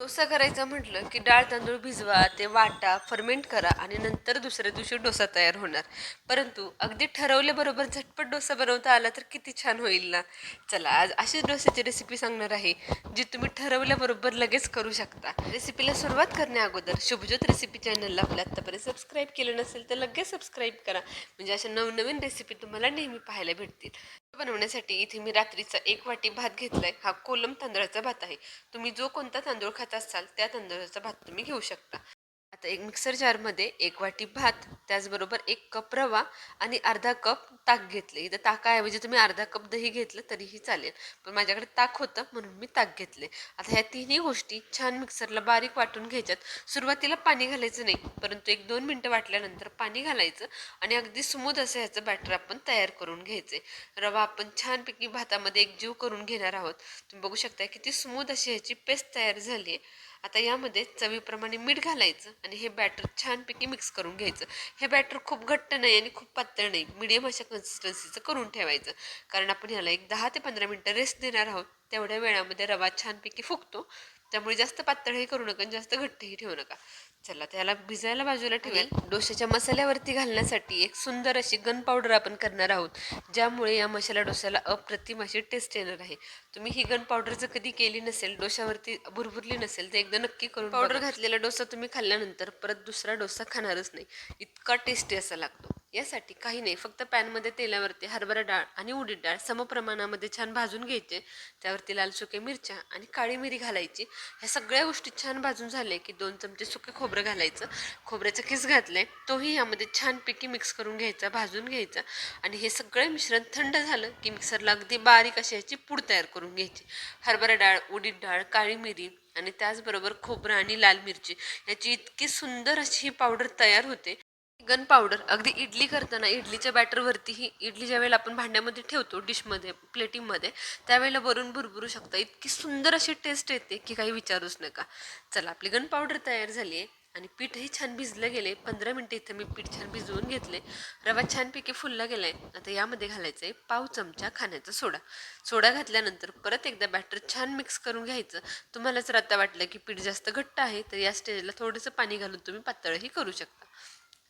डोसा करायचा म्हटलं की डाळ तांदूळ भिजवा ते वाटा फर्मेंट करा आणि नंतर दुसऱ्या दिवशी डोसा तयार होणार. परंतु अगदी ठरवल्याबरोबर झटपट डोसा बनवता आला तर किती छान होईल ना? चला आज अशीच डोस्याची रेसिपी सांगणार आहे जी तुम्ही ठरवल्याबरोबर लगेच करू शकता. रेसिपीला सुरुवात करण्याअगोदर शुभज्योत रेसिपी चॅनलला आपल्या आत्तापर्यंत सबस्क्राईब केलं नसेल तर लगेच सबस्क्राईब करा. म्हणजे अशा नवनवीन रेसिपी तुम्हाला नेहमी पाहायला भेटतील. बनवण्यासाठी इथे मी रात्रीचा एक वाटी भात घेतलाय. हा कोलम तांदळाचा भात आहे. तुम्ही जो कोणता तांदूळ खात असाल त्या तांदळाचा भात तुम्ही घेऊ शकता. तर एक मिक्सर जारमध्ये एक वाटी भात त्याचबरोबर एक कप रवा आणि अर्धा कप ताक घेतले. इथं ताकाऐवजी तुम्ही अर्धा कप दही घेतलं तरीही चालेल. पण माझ्याकडे ताक होतं म्हणून मी ताक घेतले. आता ह्या तिन्ही गोष्टी छान मिक्सरला बारीक वाटून घ्यायच्यात. सुरुवातीला पाणी घालायचं नाही परंतु एक दोन मिनटं वाटल्यानंतर पाणी घालायचं आणि अगदी स्मूथ असं ह्याचं बॅटर आपण तयार करून घ्यायचे. रवा आपण छानपैकी भातामध्ये एकजीव करून घेणार आहोत. तुम्ही बघू शकता किती स्मूथ अशी ह्याची पेस्ट तयार झाली आहे आता यामध्ये चवीप्रमाणे मीठ घालायचं आणि हे बॅटर छानपैकी मिक्स करून घ्यायचं. हे बॅटर खूप घट्ट नाही आणि खूप पातळ नाही. मिडियम अशा कन्सिस्टन्सीचं करून ठेवायचं. कारण आपण ह्याला एक दहा ते पंधरा मिनटं रेस्ट देणार आहोत. तेवढ्या वेळामध्ये रवा छानपैकी फुगतो. त्यामुळे जास्त पातळही करू नका आणि जास्त घट्टही ठेवू नका. चला त्याला भिजायला बाजूला ठेवेल डोश्याच्या मसाल्यावरती घालण्यासाठी एक सुंदर अशी गन पावडर आपण करणार आहोत ज्यामुळे या मसाला डोस्याला अप्रतिम अशी टेस्ट येणार आहे. तुम्ही ही गन पावडर जर कधी केली नसेल डोश्यावरती भुरभुरली नसेल तर एकदा नक्की करून पावडर घातलेला डोसा तुम्ही खाल्ल्यानंतर परत दुसरा डोसा खाणारच नाही. इतका टेस्टी असा लागतो. यासाठी काही नाही. फक्त पॅनमध्ये तेलावरती हरभरा डाळ आणि उडीद डाळ समप्रमाणामध्ये छान भाजून घ्यायचे. त्यावरती लाल सुके मिरच्या आणि काळी मिरी घालायची. ह्या सगळ्या गोष्टी छान भाजून झाले की दोन चमचे सुके खोबरं घालायचं. खोबऱ्याचं किस आहे तोही यामध्ये छानपैकी मिक्स करून घ्यायचा भाजून घ्यायचा. आणि हे सगळं मिश्रण थंड झालं की मिक्सरला अगदी बारीक अशी ह्याची पूड तयार करून घ्यायची. हरभरा डाळ उडीद डाळ काळी मिरी आणि त्याचबरोबर खोबरं आणि लाल मिरची याची इतकी सुंदर अशी ही पावडर तयार होते गन पावडर. अगदी इडली करताना इडलीच्या बॅटरवरतीही इडली ज्या वेळेला आपण भांड्यामध्ये ठेवतो डिशमध्ये प्लेटिंगमध्ये त्यावेळेला वरून भुरभुरू शकता. इतकी सुंदर अशी टेस्ट येते की काही विचारूच नका. चला आपली गन पावडर तयार झाली आहे आणि पीठही छान भिजलं गेले पंधरा मिनटं इथं मी पीठ छान भिजवून घेतले रवा छानपैकी फुलला आहे आता यामध्ये घालायचं आहे पाव चमचा खाण्याचा सोडा. सोडा घातल्यानंतर परत एकदा बॅटर छान मिक्स करून घ्यायचं. तुम्हाला जर आता वाटलं की पीठ जास्त घट्ट आहे तर या स्टेजला थोडंसं पाणी घालून तुम्ही पातळही करू शकता.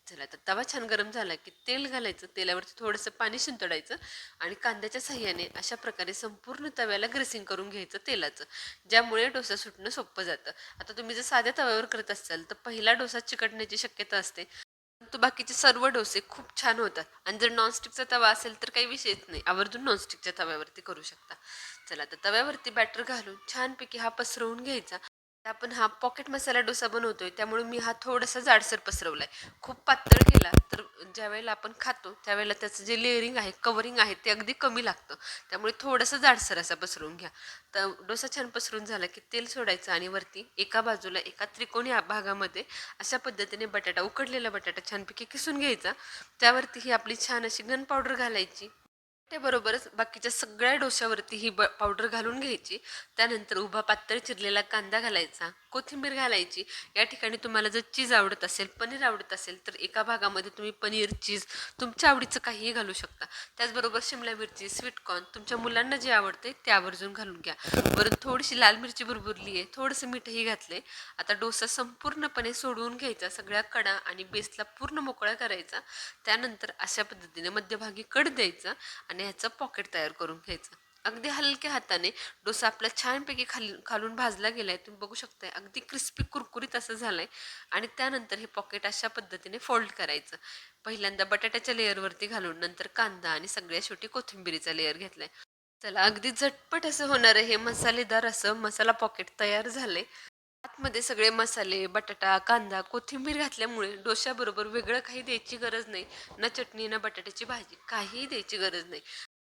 चला तर तवा छान गरम झाला की तेल घालायचं तेलावरती थोडंसं पाणी शिंतडायचं आणि कांद्याच्या सहाय्याने अशा प्रकारे संपूर्ण तव्याला ग्रेसिंग करून घ्यायचं तेलाचं ज्यामुळे डोसा सुटणं सोपं जातं. आता तुम्ही जर साध्या तव्यावर करत असाल तर पहिला डोसा चिकटण्याची शक्यता असते. परंतु बाकीचे सर्व डोसे खूप छान होतात. आणि जर नॉनस्टिकचा तवा असेल तर काही विषयच नाही. आवर्जून नॉनस्टिकच्या तव्यावरती करू शकता. चला तर तव्यावरती बॅटर घालून छानपैकी हा पसरवून घ्यायचा. आपण हा पॉकेट मसाला डोसा बनवतोय त्यामुळे मी हा थोडासा जाडसर पसरवलाय. खूप पातळ केला तर ज्या वेळेला आपण खातो त्यावेळेला त्याचं जे लेअरिंग आहे कवरिंग आहे ते अगदी कमी लागतं. त्यामुळे थोडंसं जाडसर असा पसरवून घ्या. तर डोसा छान पसरून झाला की तेल सोडायचं आणि वरती एका बाजूला एका त्रिकोणी भागामध्ये अशा पद्धतीने बटाटा उकडलेला बटाटा छानपैकी किसून घ्यायचा. त्यावरती ही आपली छान अशी गन पावडर घालायची. ते बरोबरच बाकीच्या सगळ्या डोश्यावरती ही ब पावडर घालून घ्यायची. त्यानंतर उभा पातळ चिरलेला कांदा घालायचा कोथिंबीर घालायची. या ठिकाणी तुम्हाला जर चीज आवडत असेल पनीर आवडत असेल तर एका भागामध्ये तुम्ही पनीर चीज तुमच्या आवडीचं काहीही घालू शकता. त्याचबरोबर शिमला मिरची स्वीटकॉर्न तुमच्या मुलांना जे आवडते ते आवर्जून घालून घ्या. वरून थोडीशी लाल मिरची भुरभुरली आहे थोडंसं मीठही घातले आता डोसा संपूर्णपणे सोडवून घ्यायचा सगळ्या कडा आणि बेसला पूर्ण मोकळा करायचा. त्यानंतर अशा पद्धतीने मध्यभागी कड द्यायचा आणि ह्याचं पॉकेट तयार करून घ्यायचं. अगदी हलक्या हाताने डोसा आपला छानपैकी खाली खालून भाजला गेलाय. तुम्ही बघू शकताय अगदी क्रिस्पी कुरकुरीत असं झालंय. आणि त्यानंतर हे पॉकेट अशा पद्धतीने फोल्ड करायचं. पहिल्यांदा बटाट्याच्या लेअरवरती घालून नंतर कांदा आणि सगळ्या शेवटी कोथिंबिरीचा लेअर घेतलाय. चला अगदी झटपट असं होणार हे मसालेदार असं मसाला पॉकेट तयार झालंय. आतमध्ये सगळे मसाले बटाटा कांदा कोथिंबीर घातल्यामुळे डोश्याबरोबर वेगळं काही द्यायची गरज नाही. ना चटणी ना बटाट्याची भाजी काहीही द्यायची गरज नाही.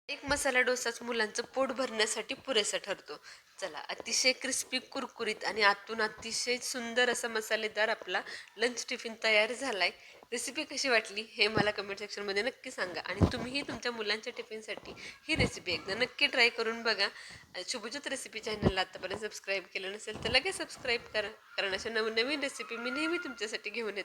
एक मसाला डोसाच मुलांचं पोट भरण्यासाठी पुरेसा ठरतो. चला अतिशय क्रिस्पी कुरकुरीत आणि आतून अतिशय सुंदर असा मसालेदार आपला लंच टिफिन तयार झालाय. रेसिपी कशी वाटली हे मला कमेंट सेक्शनमध्ये नक्की सांगा आणि तुम्हीही तुमच्या मुलांच्या टिफिनसाठी ही रेसिपी एकदा नक्की ट्राय करून बघा. शुभज्योत रेसिपी चॅनलला आत्तापर्यंत सबस्क्राईब केलं नसेल तर लगेच सबस्क्राईब करा कारण अशा नवनवीन रेसिपी मी नेहमी तुमच्यासाठी घेऊन येते.